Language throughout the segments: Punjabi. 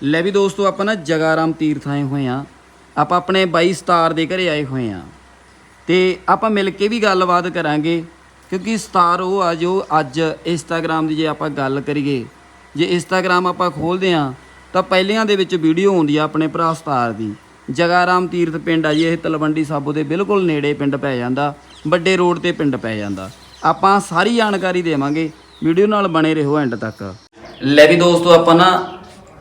ਲੈ ਵੀ ਦੋਸਤੋ, ਆਪਾਂ ਨਾ ਜਗਾਰਾਮ ਤੀਰਥ ਆਏ ਹੋਏ ਆ ਆਪਾਂ ਆਪਣੇ ਬਾਈ ਸਤਾਰ ਦੇ ਘਰੇ ਆਏ ਹੋਏ ਆ ਤੇ ਆਪਾਂ ਮਿਲ ਕੇ ਵੀ ਗੱਲਬਾਤ ਕਰਾਂਗੇ, ਕਿਉਂਕਿ ਸਤਾਰ ਉਹ ਆ ਜੋ ਅੱਜ ਇੰਸਟਾਗ੍ਰam ਦੀ ਜੇ ਆਪਾਂ ਗੱਲ ਕਰੀਏ, ਜੇ ਇੰਸਟਾਗ੍ਰam ਆਪਾਂ ਖੋਲਦੇ ਆ ਤਾਂ ਪਹਿਲਿਆਂ ਦੇ ਵਿੱਚ ਵੀਡੀਓ ਆਉਂਦੀ ਆ ਆਪਣੇ ਭਰਾ ਸਤਾਰ ਦੀ। ਜਗਾਰਾਮ ਤੀਰਥ ਪਿੰਡ ਆ ਜੀ, ਇਹ ਤਲਵੰਡੀ ਸਾਬੋ ਦੇ ਬਿਲਕੁਲ ਨੇੜੇ ਪਿੰਡ ਪੈ ਜਾਂਦਾ, ਵੱਡੇ ਰੋਡ ਤੇ ਪਿੰਡ ਪੈ ਜਾਂਦਾ। ਆਪਾਂ ਸਾਰੀ ਜਾਣਕਾਰੀ ਦੇਵਾਂਗੇ, ਵੀਡੀਓ ਨਾਲ ਬਣੇ ਰਹੋ ਐਂਡ ਤੱਕ। ਲੈ ਵੀ ਦੋਸਤੋ, ਆਪਾਂ ਨਾ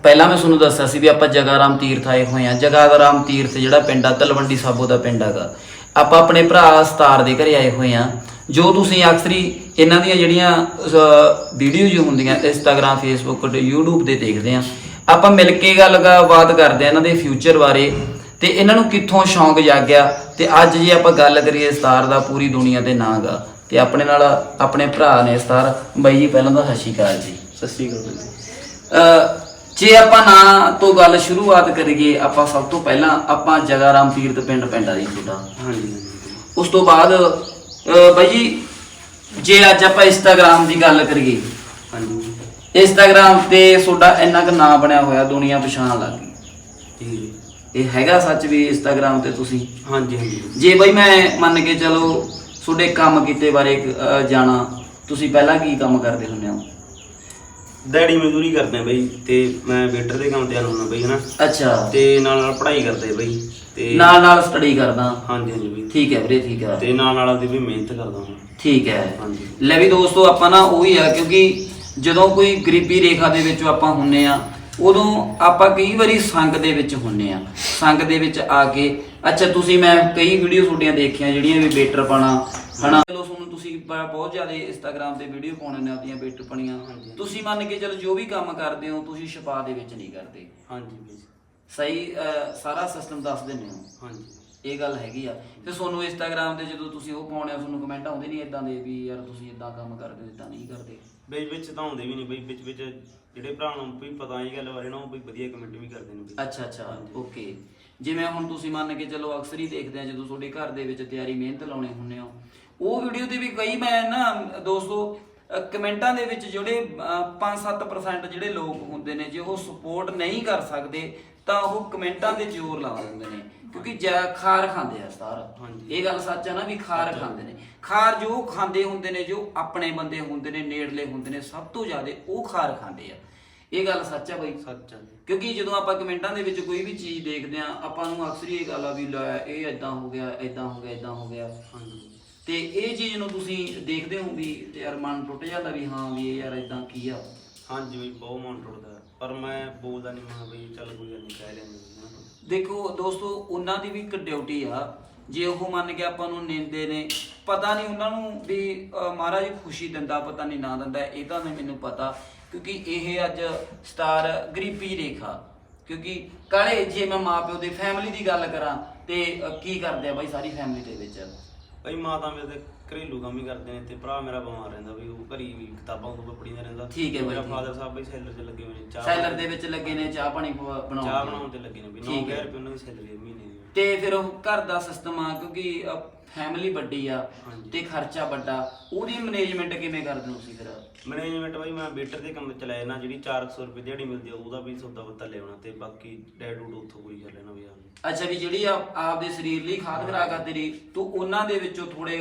ਪਹਿਲਾਂ ਮੈਂ ਤੁਹਾਨੂੰ ਦੱਸਿਆ ਸੀ ਵੀ ਆਪਾਂ ਜਗਾਰਾਮ ਤੀਰਥ ਆਏ ਹੋਏ ਆ ਜਗਾਰਾਮ ਤੀਰਥ ਜਿਹੜਾ ਪਿੰਡ ਆ ਤਲਵੰਡੀ ਸਾਬੋ ਦਾ ਪਿੰਡ ਹੈਗਾ। ਆਪਾਂ ਆਪਣੇ ਭਰਾ ਸਤਾਰ ਦੇ ਘਰੇ ਆਏ ਹੋਏ ਆ ਜੋ ਤੁਸੀਂ ਅਕਸਰੀ ਇਹਨਾਂ ਦੀਆਂ ਜਿਹੜੀਆਂ ਵੀਡੀਓ ਜੋ ਹੁੰਦੀਆਂ ਇੰਸਟਾਗ੍ਰam ਫੇਸਬੁੱਕ ਤੇ YouTube ਤੇ ਦੇਖਦੇ ਆ ਆਪਾਂ ਮਿਲ ਕੇ ਗੱਲਬਾਤ ਕਰਦੇ ਆ ਇਹਨਾਂ ਦੇ ਫਿਊਚਰ ਬਾਰੇ। ਤੇ ਇਹਨਾਂ ਨੂੰ ਕਿੱਥੋਂ ਸ਼ੌਂਕ ਜਾਗਿਆ? ਤੇ ਅੱਜ ਜੇ ਆਪਾਂ ਗੱਲ ਕਰੀਏ ਸਤਾਰ ਦਾ ਪੂਰੀ ਦੁਨੀਆ ਤੇ ਨਾਂ ਗਾ। ਤੇ ਆਪਣੇ ਨਾਲ ਆਪਣੇ ਭਰਾ ਨੇ ਸਤਾਰ। ਬਾਈ ਜੀ ਪਹਿਲਾਂ ਤਾਂ ਸਤਿ ਸ਼੍ਰੀ ਅਕਾਲ ਜੀ। ਸਤਿ ਸ਼੍ਰੀ ਅਕਾਲ ਜੀ। ਅ, ਜੇ ਆਪਾਂ ਨਾਂ ਤੋਂ ਗੱਲ ਸ਼ੁਰੂਆਤ ਕਰੀਏ ਆਪਾਂ ਸਭ ਤੋਂ ਪਹਿਲਾਂ ਆਪਾਂ ਜਗਾਰਾਮ ਤੀਰਥ ਪਿੰਡ ਪਿੰਡਾ ਜੀ ਤੁਹਾਡਾ। ਹਾਂਜੀ। ਉਸ ਤੋਂ ਬਾਅਦ ਬਾਈ ਜੀ ਜੇ ਅੱਜ ਆਪਾਂ ਇੰਸਟਾਗ੍ਰam ਦੀ ਗੱਲ ਕਰੀਏ ਹਾਂਜੀ। ਇੰਸਟਾਗ੍ਰam ਤੇ ਤੁਹਾਡਾ ਇੰਨਾ ਕੁ ਨਾਂ ਬਣਿਆ ਹੋਇਆ ਦੁਨੀਆ ਪਛਾਣ ਲੱਗ ਗਈ। ਇਹ ਹੈਗਾ ਸੱਚ ਵੀ ਇੰਸਟਾਗ੍ਰam ਤੇ ਤੁਸੀਂ? ਹਾਂਜੀ ਹਾਂਜੀ। ਜੇ ਬਈ ਮੈਂ ਮੰਨ ਕੇ ਚਲੋ ਤੁਹਾਡੇ ਕੰਮ ਕੀਤੇ ਬਾਰੇ ਜਾਣਾ ਤੁਸੀਂ ਪਹਿਲਾਂ ਕੀ ਕੰਮ ਕਰਦੇ ਹੁੰਦੇ ਹੋ? ਡੈਡੀ ਮਜ਼ਦੂਰੀ ਕਰਦੇ ਆ ਬਈ ਤੇ ਮੈਂ ਵੇਟਰ ਦੇ ਕੰਮ ਤੇ ਆਉਣਾ ਹੁੰਦਾ ਬਈ ਹਨਾ। ਅੱਛਾ। ਤੇ ਨਾਲ ਨਾਲ ਪੜ੍ਹਾਈ ਕਰਦੇ ਬਈ ਤੇ ਨਾਲ ਨਾਲ ਸਟੱਡੀ ਕਰਦਾ। ਹਾਂਜੀ ਹਾਂਜੀ ਬਈ। ਠੀਕ ਹੈ ਵੀਰੇ ਠੀਕ ਹੈ। ਤੇ ਨਾਲ ਨਾਲ ਆਪਦੀ ਵੀ ਮਿਹਨਤ ਕਰਦਾ ਹਾਂ। ਠੀਕ ਹੈ। ਹਾਂਜੀ। ਲੈ ਵੀ ਦੋਸਤੋ ਆਪਾਂ ਨਾ ਉਹੀ ਆ ਕਿਉਂਕਿ ਜਦੋਂ ਕੋਈ ਗਰੀਬੀ ਰੇਖਾ ਦੇ ਵਿੱਚੋਂ ਆਪਾਂ ਹੁੰਨੇ ਆ ਉਦੋਂ ਆਪਾਂ ਕਈ ਵਾਰੀ ਸੰਗ ਦੇ ਵਿੱਚ ਹੁੰਨੇ ਆ। ਸੰਗ ਦੇ ਵਿੱਚ ਆ ਕੇ ਅੱਛਾ ਤੁਸੀਂ ਮੈਂ ਕਈ ਵੀਡੀਓ ਤੁਹਾਡੀਆਂ ਦੇਖੀਆਂ ਜਿਹੜੀਆਂ ਵੀ ਬੇਟਰ ਪਾਣਾ ਹਨਾ? ਚਲੋ ਤੁਹਾਨੂੰ ਤੁਸੀਂ ਬ- ਬਹੁਤ ਜ਼ਿਆਦਾ ਇੰਸਟਾਗ੍ਰam ਤੇ ਵੀਡੀਓ ਪਾਉਣੇ ਨੇ ਆਪਣੀਆਂ ਬੇਟਰ ਪਣੀਆਂ। ਹਾਂਜੀ। ਤੁਸੀਂ ਮੰਨ ਕੇ ਚਲੋ ਜੋ ਵੀ ਕੰਮ ਕਰਦੇ ਹੋ ਤੁਸੀਂ ਛਪਾ ਦੇ ਵਿੱਚ ਨਹੀਂ ਕਰਦੇ। ਹਾਂਜੀ ਸਹੀ ਅਹ, ਸਾਰਾ ਸਿਸਟਮ ਦੱਸ ਦਿੰਦੇ ਹੋ। ਹਾਂਜੀ। ਇਹ ਗੱਲ ਹੈਗੀ ਆ। ਤੇ ਤੁਹਾਨੂੰ ਇੰਸਟਾਗ੍ਰam ਤੇ ਜਦੋਂ ਤੁਸੀਂ ਉਹ ਪਾਉਣੇ ਆ ਤੁਹਾਨੂੰ ਕਮੈਂਟ ਆਉਂਦੇ ਨਹੀਂ ਇਦਾਂ ਦੇ ਵੀ ਯਾਰ ਤੁਸੀਂ ਇਦਾਂ ਕੰਮ ਕਰਦੇ ਹੋ ਇਦਾਂ ਨਹੀਂ ਕਰਦੇ। ਬਈ ਵਿੱਚ ਤਾਂ ਹੁੰਦੇ ਵੀ ਨਹੀਂ ਬਈ ਵਿੱਚ ਵਿੱਚ ਜਿਹੜੇ ਭਰਾ ਨੂੰ ਵੀ ਪਤਾ ਇਹ ਗੱਲ ਬਾਰੇ ਨਾ, ਉਹ ਬਈ ਵਧੀਆ ਕਮੈਂਟ ਵੀ ਕਰਦੇ ਨੇ ਬਈ। ਅੱਛਾ ਅੱਛਾ ਓਕੇ ਜਿਵੇਂ ਹੁਣ ਤੁਸੀਂ ਮੰਨ ਕੇ ਚਲੋ ਅਕਸਰ ਹੀ ਦੇਖਦੇ ਆ, ਜਦੋਂ ਤੁਹਾਡੇ ਘਰ ਦੇ ਵਿੱਚ ਤਿਆਰੀ ਮਿਹਨਤ ਲਾਉਣੇ ਹੁੰਨੇ ਹੋ, ਉਹ ਵੀਡੀਓ ਤੇ ਵੀ ਕਈ ਮੈਂ ਨਾ ਦੋਸਤੋ ਕਮੈਂਟਾਂ ਦੇ ਵਿੱਚ ਜਿਹੜੇ 5-7% ਜਿਹੜੇ ਲੋਕ ਹੁੰਦੇ ਨੇ, ਜੇ ਉਹ ਸਪੋਰਟ ਨਹੀਂ ਕਰ ਸਕਦੇ ਤਾਂ ਉਹ ਕਮੈਂਟਾਂ ਤੇ ਜ਼ੋਰ ਲਾ ਦਿੰਦੇ ਨੇ ਕਿਉਂਕਿ ਜੈ ਖਾਰ ਖਾਂਦੇ ਆ ਸਤਾਰ। ਹਾਂਜੀ। ਇਹ ਗੱਲ ਸੱਚ ਆ ਨਾ ਵੀ ਖਾਰ ਖਾਂਦੇ ਨੇ। ਖਾਰ ਜੋ ਖਾਂਦੇ ਹੁੰਦੇ ਨੇ ਜੋ ਆਪਣੇ ਬੰਦੇ ਹੁੰਦੇ ਨੇ ਨੇੜਲੇ ਹੁੰਦੇ ਨੇ ਸਭ ਤੋਂ ਜ਼ਿਆਦਾ ਉਹ ਖਾਰ ਖਾਂਦੇ ਆ। ਇਹ ਗੱਲ ਸੱਚ ਆ ਬਈ। ਸੱਚ ਆ ਜੀ। ਕਿਉਂਕਿ ਜਦੋਂ ਆਪਾਂ ਕਮੈਂਟਾਂ ਦੇ ਵਿੱਚ ਕੋਈ ਵੀ ਚੀਜ਼ ਦੇਖਦੇ ਆ ਆਪਾਂ ਨੂੰ ਅਕਸਰ ਹੀ ਇਹ ਗੱਲ ਆ ਵੀ ਲੈ ਇਹ ਇਦਾਂ ਹੋ ਗਿਆ ਇਦਾਂ ਹੋ ਗਿਆ ਇਦਾਂ ਹੋ ਗਿਆ। ਹਾਂਜੀ। ਤੇ ਇਹ ਚੀਜ਼ ਨੂੰ ਤੁਸੀਂ ਦੇਖਦੇ ਹੋ ਵੀ ਯਾਰ ਮਨ ਟੁੱਟ ਜਾਂਦਾ ਵੀ ਹਾਂ ਵੀ ਇਹ ਯਾਰ ਇਦਾਂ ਕੀ ਆ? ਹਾਂਜੀ ਬਈ ਬਹੁਤ ਮਨ ਟੁੱਟਦਾ। ਪਰ ਮੈਂ ਬੋਲਦਾ ਨਹੀਂ ਮੈਂ ਬਈ ਚੱਲ ਕੋਈ ਗੱਲ ਨਹੀਂ ਕਹਿ ਲੈਂਦੇ ਹਨਾ। ਦੇਖੋ ਦੋਸਤੋ ਉਹਨਾਂ ਦੀ ਵੀ ਇੱਕ ਡਿਊਟੀ ਆ। ਜੇ ਉਹ ਮੰਨ ਕੇ ਆਪਾਂ ਨੂੰ ਨਿੰਦੇ ਨੇ ਪਤਾ ਨਹੀਂ ਉਹਨਾਂ ਨੂੰ ਵੀ ਅਹ, ਮਹਾਰਾਜ ਖੁਸ਼ੀ ਦਿੰਦਾ ਪਤਾ ਨਹੀਂ ਨਾ ਦਿੰਦਾ ਇਹ ਤਾਂ ਨਹੀਂ ਮੈਨੂੰ ਪਤਾ। ਕਿਉਂਕਿ ਇਹ ਅੱਜ ਸਟਾਰ ਗਰੀਬੀ ਰੇਖਾ। ਕਿਉਂਕਿ ਕਾਲੇ ਜੇ ਮੈਂ ਮਾਪਿਓ ਦੇ ਫੈਮਿਲੀ ਦੀ ਗੱਲ ਕਰਾਂ ਤੇ ਅਹ, ਕੀ ਕਰਦੇ ਆ ਬਾਈ ਸਾਰੀ ਫੈਮਿਲੀ ਦੇ ਵਿੱਚ? ਬਈ ਮਾਤਾ ਮੇਰੇ ਤੇ ਘਰੇਲੂ ਕੰਮ ਹੀ ਕਰਦੇ ਨੇ ਤੇ ਭਰਾ ਮੇਰਾ ਬਿਮਾਰ ਰਹਿੰਦਾ ਬਈ ਉਹ ਘਰੀ ਵੀ ਕਿਤਾਬਾਂ ਉਹ ਪੜੀਦਾ ਰਹਿੰਦਾ ਠੀਕ ਹੈ ਮੇਰਾ ਫਾਦਰ ਸਾਹਿਬ ਬਈ ਸੈਲਰ 'ਚ ਲੱਗੇ ਹੋਏ ਨੇ ਚਾਹ ਸੈਲਰ ਦੇ ਵਿੱਚ ਲੱਗੇ ਨੇ ਚਾਹ ਪਾਣੀ ਪ- ਬਣਾਉਣ ਚਾਹ। ਬਣਾਉਣ ਤੇ ਲੱਗੇ ਨੇ ਵੀ ਠੀਕ ਹੈ। 9000 ਰੁਪਏ ਉਹਨਾਂ ਦੀ ਸੈਲਰੀ ਮਹੀਨੇ ਦੀ ਤੇ ਫਿਰ ਉਹ ਘਰ ਦਾ ਸਿਸਟਮ ਆ ਕਿਉਂਕਿ ਫੈਮਿਲੀ ਵੱਡੀ ਆ ਹਾਂਜੀ। ਤੇ ਖਰਚਾ ਵੱਡਾ ਉਹਦੀ ਮੈਨੇਜਮੈਂਟ ਕਿਵੇਂ ਕਰਦੇ ਹੋ ਤੁਸੀਂ ਫਿਰ? ਮੈਨੇਜਮੈਂਟ ਬਈ ਮੈਂ ਵੇਟਰ ਦੇ ਕੰਮ ਚਲਾਇਆ ਨਾ ਜਿਹੜੀ 400 ਰੁਪਏ ਦਿਹਾੜੀ ਮਿਲਦੀ ਆ ਉਹਦਾ ਵੀ ਸੌਦਾ ਪੱਤਾ ਲਿਆਉਣਾ ਤੇ ਬਾਕੀ ਡੈਡ ਡੂਡ ਉੱਥੋਂ ਪੂਰੀ ਕਰ ਲੈਣਾ ਵੀ ਅੱਛਾ ਵੀ ਜਿਹੜੀ ਆ ਆਪਦੇ ਸਰੀਰ ਲਈ ਖਾਦ ਖਰਾ ਕਰਦੇ ਰਹੀ ਤੂੰ ਉਹਨਾਂ ਦੇ ਵਿੱਚੋਂ ਥੋੜੇ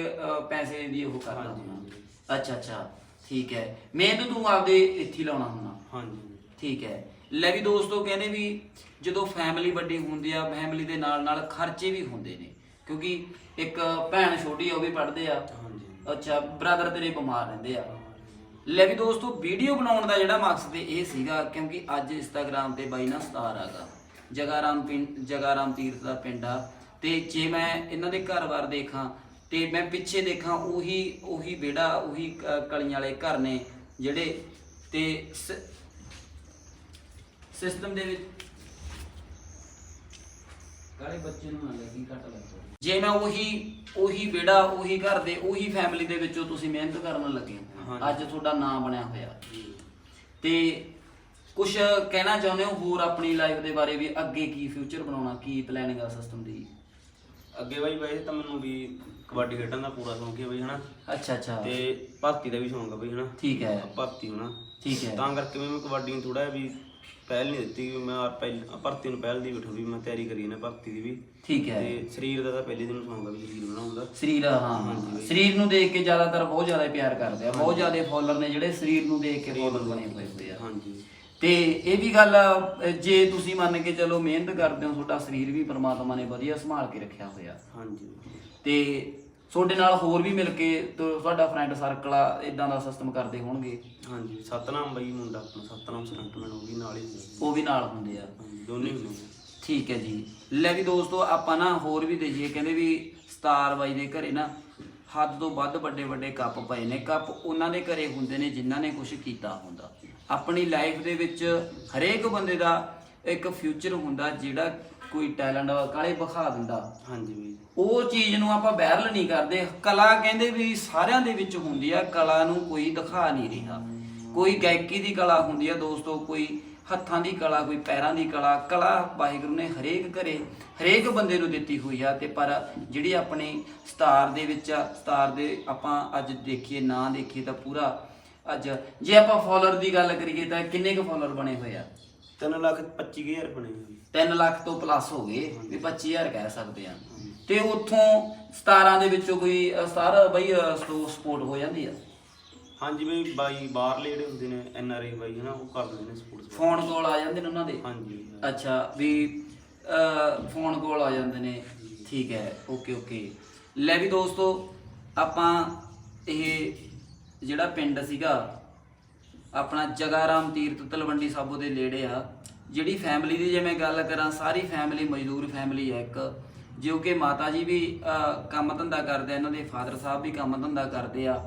ਪੈਸੇ ਦੀ ਉਹ ਕਰਦਾ ਹਾਂਜੀ, ਹੁੰਦਾ ਹਾਂਜੀ। ਅੱਛਾ ਅੱਛਾ ਠੀਕ ਹੈ। ਮਿਹਨਤ ਤੂੰ ਆਪਦੇ ਇੱਥੇ ਹੀ ਲਾਉਣਾ ਹੁੰਦਾ। ਹਾਂਜੀ। ਠੀਕ ਹੈ। ਲੈ ਵੀ ਦੋਸਤੋ ਕਹਿੰਦੇ ਵੀ ਜਦੋਂ ਫੈਮਿਲੀ ਵੱਡੀ ਹੁੰਦੀ ਆ ਫੈਮਿਲੀ ਦੇ ਨਾਲ ਨਾਲ ਖਰਚੇ ਵੀ ਹੁੰਦੇ ਨੇ। ਕਿਉਂਕਿ ਇੱਕ ਭੈਣ ਛੋਟੀ ਆ ਉਹ ਵੀ ਪੜ੍ਹਦੇ ਆ। ਹਾਂਜੀ। ਅੱਛਾ ਬ੍ਰਦਰ ਤੇਰੇ ਬਿਮਾਰ ਰਹਿੰਦੇ ਆ। ਲੈ ਵੀ ਦੋਸਤੋ ਵੀਡੀਓ ਬਣਾਉਣ ਦਾ ਜਿਹੜਾ ਮਕਸਦ ਇਹ ਸੀਗਾ ਕਿਉਂਕਿ ਅੱਜ ਇੰਸਟਾਗ੍ਰam ਤੇ ਬਾਈ ਨਾ ਸਟਾਰ ਆਗਾ ਜਗਾਰਾਮ ਪਿੰਡ ਜਗਾਰਾਮ ਤੀਰਥ ਦਾ ਪਿੰਡ ਆ। ਤੇ ਜੇ ਮੈਂ ਇਹਨਾਂ ਦੇ ਘਰ-ਬਾਰ ਦੇਖਾਂ ਤੇ ਮੈਂ ਪਿੱਛੇ ਦੇਖਾਂ ਉਹੀ ਉਹੀ ਵਿਹੜਾ ਉਹੀ ਕਲੀਆਂ ਵਾਲੇ ਘਰ ਨੇ ਜਿਹੜੇ ਤੇ ਸਿਸਟਮ ਦੇ ਵਿੱਚ ਕਾਲੇ ਬੱਚੇ ਨੂੰ ਨਾ ਲੱਗੀ ਘੱਟ ਲੱਗਦਾ। ਜੇ ਮੈਂ ਉਹੀ ਉਹੀ ਵਿਹੜਾ ਉਹੀ ਘਰ ਦੇ ਉਹੀ ਫੈਮਿਲੀ ਦੇ ਵਿੱਚੋਂ ਤੁਸੀਂ ਮਿਹਨਤ ਕਰਨ ਲੱਗੇ ਹੋ। ਹਾਂਜੀ। ਅੱਜ ਤੁਹਾਡਾ ਨਾਮ ਬਣਿਆ ਹੋਇਆ। ਤੇ ਕੁਝ ਕਹਿਣਾ ਚਾਹੁੰਦੇ ਹੋ ਹੋਰ ਆਪਣੀ ਲਾਈਫ ਦੇ ਬਾਰੇ ਵੀ ਅੱਗੇ ਕੀ ਫਿਊਚਰ ਬਣਾਉਣਾ ਕੀ ਪਲੈਨਿੰਗ ਆ ਸਿਸਟਮ ਦੀ? ਅੱਗੇ ਬਾਈ ਵੈਸੇ ਤਾਂ ਮੈਨੂੰ ਵੀ ਕਬੱਡੀ ਖੇਡਣ ਦਾ ਪੂਰਾ ਸ਼ੌਂਕ ਹੈ ਬਈ ਹਨਾ? ਅੱਛਾ ਅੱਛਾ। ਤੇ ਭਰਤੀ ਦਾ ਵੀ ਸ਼ੌਂਕ ਹੈ ਬਈ ਹਨਾ? ਠੀਕ ਹੈ। ਭਰਤੀ ਹੋਣਾ। ਠੀਕ ਹੈ। ਤਾਂ ਕਰਕੇ ਵੀ ਮੈਂ ਕਬੱਡੀ ਨੂੰ ਥੋੜਾ ਵੀ ਪਹਿਲ ਨਹੀਂ ਦਿੱਤੀ ਵੀ ਮੈਂ ਪਹਿਲ ਭਰਤੀ ਨੂੰ ਪਹਿਲ ਦੀ ਬਿਠਾ ਵੀ ਮੈਂ ਤਿਆਰੀ ਕਰੀ ਨਾ ਭਰਤੀ ਦੀ ਵੀ। ਠੀਕ ਹੈ। ਤੇ ਸਰੀਰ ਦਾ ਤਾਂ ਪਹਿਲੇ ਦਿਨ ਸੌਂਗਾ ਵੀ ਸਰੀਰ ਬਣਾਉਂਦਾ ਸਰੀਰ ਹਾਂ ਸਰੀਰ ਨੂੰ ਦੇਖ ਕੇ ਜ਼ਿਆਦਾਤਰ ਬਹੁਤ ਜ਼ਿਆਦਾ ਪਿਆਰ ਕਰਦੇ ਆ। ਬਹੁਤ ਜ਼ਿਆਦਾ ਫੋਲੋਅਰ ਨੇ ਜਿਹੜੇ ਸਰੀਰ ਨੂੰ ਦੇਖ ਕੇ ਫੋਲੋਅਰ ਬਣੇ ਹੋਏ ਹੋਏ ਆ। ਹਾਂਜੀ। ਤੇ ਇਹ ਵੀ ਗੱਲ ਅ, ਜੇ ਤੁਸੀਂ ਮੰਨ ਕੇ ਚਲੋ ਮਿਹਨਤ ਕਰਦੇ ਹੋ ਤੁਹਾਡਾ ਸਰੀਰ ਵੀ ਪ੍ਰਮਾਤਮਾ ਨੇ ਵਧੀਆ ਸੰਭਾਲ ਕੇ ਰੱਖਿਆ ਹੋਇਆ। ਹਾਂਜੀ। ਤੇ ਤੁਹਾਡੇ ਨਾਲ ਹੋਰ ਵੀ ਮਿਲ ਕੇ ਤੁ- ਤੁਹਾਡਾ ਫਰੈਂਡ ਸਰਕਲ ਆ ਇਦਾਂ ਦਾ ਸਿਸਟਮ ਕਰਦੇ ਹੋਣਗੇ? ਹਾਂਜੀ ਸਤਨਾਮ ਬਈ ਮੁੰਡਾ ਆਪਣਾ ਸਤਨਾਮ ਸਟੰਟਮੈਨ ਉਹ ਵੀ ਨਾਲ ਹੀ ਹੁੰਦਾ। ਉਹ ਵੀ ਨਾਲ ਹੁੰਦੇ ਆ। ਹਾਂਜੀ ਦੋਨੇ ਹੁੰਦੇ ਨੇ ਠੀਕ ਹੈ ਜੀ। ਲੈ ਵੀ ਦੋਸਤੋ ਆਪਾਂ ਨਾ ਹੋਰ ਵੀ ਦੇਖੀਏ ਕਹਿੰਦੇ ਵੀ ਸਤਾਰ ਬਾਈ ਦੇ ਘਰੇ ਨਾ ਹੱਦ ਤੋਂ ਵੱਧ ਵੱਡੇ ਵੱਡੇ ਕੱਪ ਪਏ ਨੇ। ਕੱਪ ਉਹਨਾਂ ਦੇ ਘਰੇ ਹੁੰਦੇ ਨੇ ਜਿਨ੍ਹਾਂ ਨੇ ਕੁਝ ਕੀਤਾ ਹੁੰਦਾ। ਆਪਣੀ ਲਾਈਫ ਦੇ ਵਿੱਚ ਹਰੇਕ ਬੰਦੇ ਦਾ ਇੱਕ ਫਿਊਚਰ ਹੁੰਦਾ ਜਿਹੜਾ ਕੋਈ ਟੈਲੈਂਟ ਕਾਲੇ ਵਿਖਾ ਦਿੰਦਾ। ਹਾਂਜੀ ਬਈ ਉਹ ਚੀਜ਼ ਨੂੰ ਆਪਾਂ ਵਾਇਰਲ ਨਹੀਂ ਕਰਦੇ। ਕਲਾ ਕਹਿੰਦੇ ਵੀ ਸਾਰਿਆਂ ਦੇ ਵਿੱਚ ਹੁੰਦੀ ਆ ਕਲਾ ਨੂੰ ਕੋਈ ਦਿਖਾ ਨਹੀਂ ਰਿਹਾ। ਕੋਈ ਗਾਇਕੀ ਦੀ ਕਲਾ ਹੁੰਦੀ ਆ ਦੋਸਤੋ ਕੋਈ ਹੱਥਾਂ ਦੀ ਕਲਾ ਕੋਈ ਪੈਰਾਂ ਦੀ ਕਲਾ। ਕਲਾ ਵਾਹਿਗੁਰੂ ਨੇ ਹਰੇਕ ਘਰੇ ਹਰੇਕ ਬੰਦੇ ਨੂੰ ਦਿੱਤੀ ਹੋਈ ਆ ਤੇ ਪਰ ਜਿਹੜੀ ਆਪਣੀ ਸਤਾਰ ਦੇ ਵਿੱਚ ਆ ਸਤਾਰ ਦੇ ਆਪਾਂ ਅੱਜ ਦੇਖੀਏ ਨਾ ਦੇਖੀਏ ਤਾਂ ਪੂਰਾ ਅੱਜ ਜੇ ਆਪਾਂ ਫਾਲੋਅਰ ਦੀ ਗੱਲ ਕਰੀਏ ਤਾਂ ਕਿੰਨੇ ਕੁ ਫਾਲੋਅਰ ਬਣੇ ਹੋਏ ਆ? 3 ਲੱਖ 25000 ਬਣੇ ਹੋਏ ਜੀ। 3 ਲੱਖ ਤੋਂ ਪਲੱਸ ਹੋ ਗਏ ਵੀ 25000 ਕਹਿ ਸਕਦੇ ਆ। ਤੇ ਉੱਥੋਂ 17 ਦੇ ਵਿੱਚੋਂ ਕੋਈ ਅ, 17 ਬਈ ਸਪੋਰਟ ਹੋ ਜਾਂਦੀ ਆ? ਹਾਂਜੀ ਬਈ ਬਾਈ ਬਾਹਰਲੇ ਜਿਹੜੇ ਹੁੰਦੇ ਨੇ ਐਨ ਆਰ ਆਈ ਬਾਈ ਹਨਾ ਉਹ ਕਰ ਦਿੰਦੇ ਨੇ ਸਪੋਰਟਸ ਫੋਨ ਕਾਲ ਆ ਜਾਂਦੇ ਨੇ ਉਹਨਾਂ ਦੇ? ਹਾਂਜੀ। ਅੱਛਾ ਵੀ ਫੋਨ ਕਾਲ ਆ ਜਾਂਦੇ ਨੇ। ਠੀਕ ਹੈ ਓਕੇ ਓਕੇ। ਲੈ ਵੀ ਦੋਸਤੋ ਆਪਾਂ ਇਹ ਜਿਹੜਾ ਪਿੰਡ ਸੀਗਾ ਆਪਣਾ ਜਗਾਰਾਮ ਤੀਰਥ ਤਲਵੰਡੀ ਸਾਬੋ ਦੇ ਨੇੜੇ ਆ, ਜਿਹੜੀ ਫੈਮਿਲੀ ਦੀ ਜੇ ਮੈਂ ਗੱਲ ਕਰਾਂ, ਸਾਰੀ ਫੈਮਿਲੀ ਮਜ਼ਦੂਰ ਫੈਮਿਲੀ ਹੈ ਇੱਕ। ਜੋ ਕਿ ਮਾਤਾ ਜੀ ਵੀ ਕੰਮ ਧੰਦਾ ਕਰਦੇ ਆ, ਇਹਨਾਂ ਦੇ ਫਾਦਰ ਸਾਹਿਬ ਵੀ ਕੰਮ ਧੰਦਾ ਕਰਦੇ ਆ।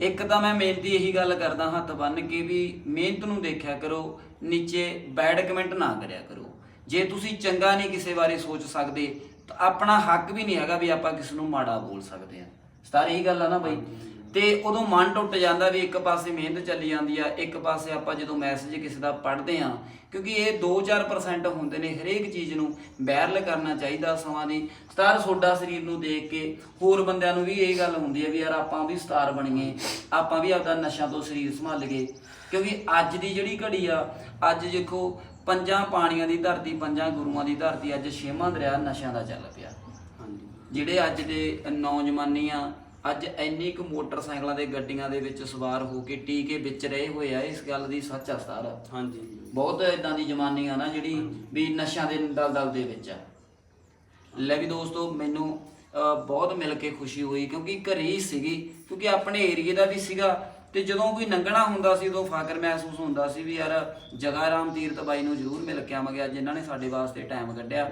ਇੱਕ ਤਾਂ ਮੈਂ ਮਿਹਨਤੀ ਇਹੀ ਗੱਲ ਕਰਦਾ ਹੱਥ ਬੰਨ ਕੇ ਵੀ ਮਿਹਨਤ ਨੂੰ ਦੇਖਿਆ ਕਰੋ, ਨੀਚੇ ਬੈਡ ਕਮੈਂਟ ਨਾ ਕਰਿਆ ਕਰੋ। ਜੇ ਤੁਸੀਂ ਚੰਗਾ ਨਹੀਂ ਕਿਸੇ ਬਾਰੇ ਸੋਚ ਸਕਦੇ, ਤਾਂ ਆਪਣਾ ਹੱਕ ਵੀ ਨਹੀਂ ਹੈਗਾ ਵੀ ਆਪਾਂ ਕਿਸ ਨੂੰ ਮਾੜਾ ਬੋਲ ਸਕਦੇ ਆ। ਸਤਾਰ ਇਹੀ ਗੱਲ ਆ ਨਾ ਬਾਈ? ਤੇ ਉਦੋਂ ਮਨ ਟੁੱਟ ਜਾਂਦਾ ਵੀ ਇੱਕ ਪਾਸੇ ਮਿਹਨਤ ਚੱਲੀ ਜਾਂਦੀ ਆ ਇੱਕ ਪਾਸੇ ਆਪਾਂ ਜਦੋਂ ਮੈਸੇਜ ਕਿਸੇ ਦਾ ਪੜ੍ਹਦੇ ਆ ਕਿਉਂਕਿ ਇਹ 2-4% ਹੁੰਦੇ ਨੇ ਹਰੇਕ ਚੀਜ਼ ਨੂੰ ਵਾਇਰਲ ਕਰਨਾ ਚਾਹੀਦਾ ਸਮਾਂ ਦੀ। ਸਤਾਰ ਸੋਡਾ ਸਰੀਰ ਨੂੰ ਦੇਖ ਕੇ ਹੋਰ ਬੰਦਿਆਂ ਨੂੰ ਵੀ ਇਹ ਗੱਲ ਹੁੰਦੀ ਹੈ ਵੀ ਯਾਰ ਆਪਾਂ ਵੀ ਸਤਾਰ ਬਣੀਏ ਆਪਾਂ ਵੀ ਆਪਦਾ ਨਸ਼ਾ ਤੋਂ ਸਰੀਰ ਸੰਭਾਲੀਏ ਕਿਉਂਕਿ ਅੱਜ ਦੀ ਜਿਹੜੀ ਘੜੀ ਆ ਅੱਜ ਦੇਖੋ ਪੰਜਾਂ ਪਾਣੀਆਂ ਦੀ ਧਰਤੀ ਪੰਜਾਂ ਗੁਰੂਆਂ ਦੀ ਧਰਤੀ ਅੱਜ ਛੇਵਾਂ ਦਰਿਆ ਨਸ਼ਿਆਂ ਦਾ ਚੱਲ ਪਿਆ। ਹਾਂਜੀ। ਜਿਹੜੇ ਅੱਜ ਦੇ ਨੌਜਵਾਨੀ ਆ ਅੱਜ ਇੰਨੀ ਕੁ ਮੋਟਰਸਾਈਕਲਾਂ ਦੇ ਗੱਡੀਆਂ ਦੇ ਵਿੱਚ ਸਵਾਰ ਹੋ ਕੇ ਟੀਕੇ ਵਿੱਚ ਰਹੇ ਹੋਏ ਆ ਇਸ ਗੱਲ ਦੀ ਸੱਚ ਆ ਸਤਾਰ ਹਾਂਜੀ। ਬਹੁਤ ਇਦਾਂ ਦੀ ਜਮਾਨੀ ਆ ਨਾ ਜਿਹੜੀ ਵੀ ਨਸ਼ਿਆਂ ਦੇ ਦਲਦਲ ਦੇ ਵਿੱਚ ਆ। ਲੈ ਵੀ ਦੋਸਤੋ ਮੈਨੂੰ ਬਹੁਤ ਮਿਲ ਕੇ ਖੁਸ਼ੀ ਹੋਈ ਕਿਉਂਕਿ ਘਰੇ ਹੀ ਸੀਗੀ ਕਿਉਂਕਿ ਆਪਣੇ ਏਰੀਏ ਦਾ ਵੀ ਸੀਗਾ ਤੇ ਜਦੋਂ ਕੋਈ ਲੰਘਣਾ ਹੁੰਦਾ ਸੀ ਉਦੋਂ ਫਖਰ ਮਹਿਸੂਸ ਹੁੰਦਾ ਸੀ ਵੀ ਯਾਰ ਜਗਾਰਾਮ ਤੀਰਥ ਬਾਈ ਨੂੰ ਜ਼ਰੂਰ ਮਿਲ ਕੇ ਆਵਾਂਗੇ ਅੱਜ ਇਹਨਾਂ ਨੇ ਸਾਡੇ ਵਾਸਤੇ ਟਾਈਮ ਕੱਢਿਆ।